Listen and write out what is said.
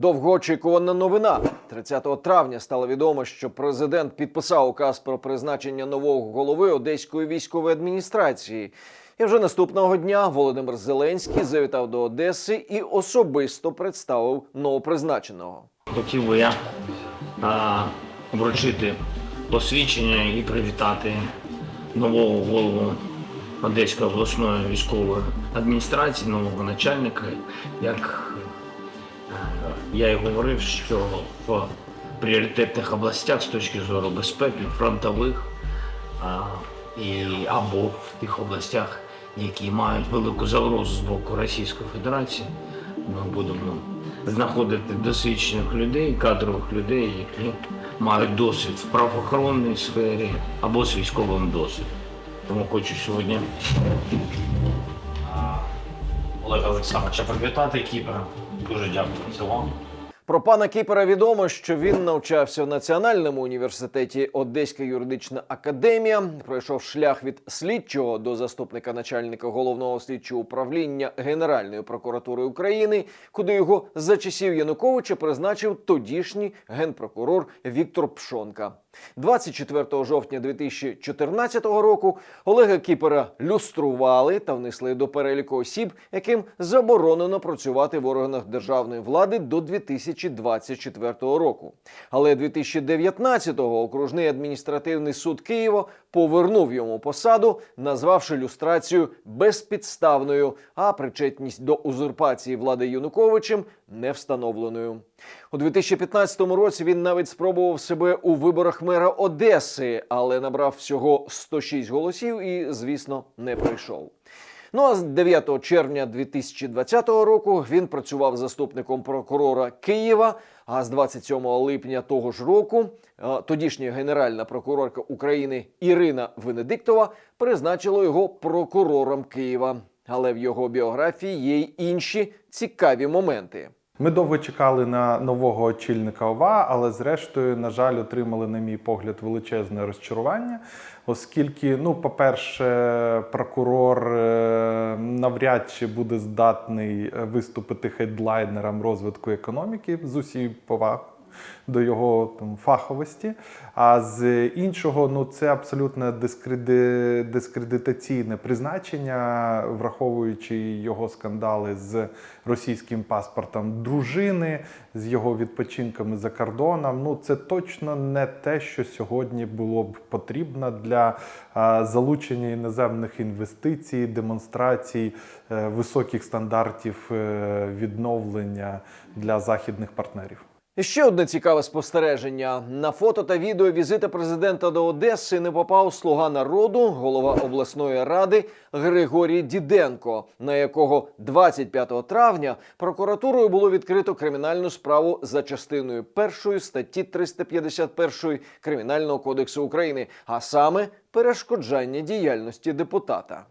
Довгоочікувана новина 30 травня стало відомо, що президент підписав указ про призначення нового голови Одеської військової адміністрації. І вже наступного дня Володимир Зеленський завітав до Одеси і особисто представив новопризначеного. Хотів би я а, вручити посвідчення і привітати нового голову Одеської обласної військової адміністрації, нового начальника. Як я і говорив, що в пріоритетних областях з точки зору безпеки, фронтових а, і або в тих областях, які мають велику загрозу з боку Російської Федерації, ми будемо знаходити досвідчених людей, кадрових людей, які мають досвід в правоохоронній сфері або з військовим досвідом. Тому хочу сьогодні Олега Олександровича привітати Кіпра. Дуже дякую за вам. Про пана Кіпера відомо, що він навчався в Національному університеті Одеська юридична академія, пройшов шлях від слідчого до заступника начальника головного слідчого управління Генеральної прокуратури України, куди його за часів Януковича призначив тодішній генпрокурор Віктор Пшонка. 24 жовтня 2014 року Олега Кіпера люстрували та внесли до переліку осіб, яким заборонено працювати в органах державної влади до 2024 року. Але 2019-го окружний адміністративний суд Києва повернув йому посаду, назвавши люстрацію безпідставною, а причетність до узурпації влади Януковичем не встановленою. У 2015 році він навіть спробував себе у виборах мера Одеси, але набрав всього 106 голосів і, звісно, не прийшов. Ну а з 9 червня 2020 року він працював заступником прокурора Києва. А з 27 липня того ж року е, тодішня генеральна прокурорка України Ірина Венедиктова призначила його прокурором Києва. Але в його біографії є й інші цікаві моменти. Ми довго чекали на нового очільника ОВА, але зрештою, на жаль, отримали, на мій погляд, величезне розчарування, оскільки, ну, по-перше, прокурор е, навряд чи буде здатний е, виступити хедлайнером розвитку економіки з усією повагою до його там, фаховості. А з іншого, ну це абсолютно дискреди... дискредитаційне призначення, враховуючи його скандали з російським паспортом дружини, з його відпочинками за кордоном. Ну це точно не те, що сьогодні було б потрібно для а, залучення іноземних інвестицій, демонстрацій е, високих стандартів е, відновлення для західних партнерів. Ще одне цікаве спостереження. На фото та відео візита президента до Одеси не попав слуга народу, голова обласної ради Григорій Діденко, на якого 25 травня прокуратурою було відкрито кримінальну справу за частиною першої статті 351 Кримінального кодексу України, а саме перешкоджання діяльності депутата.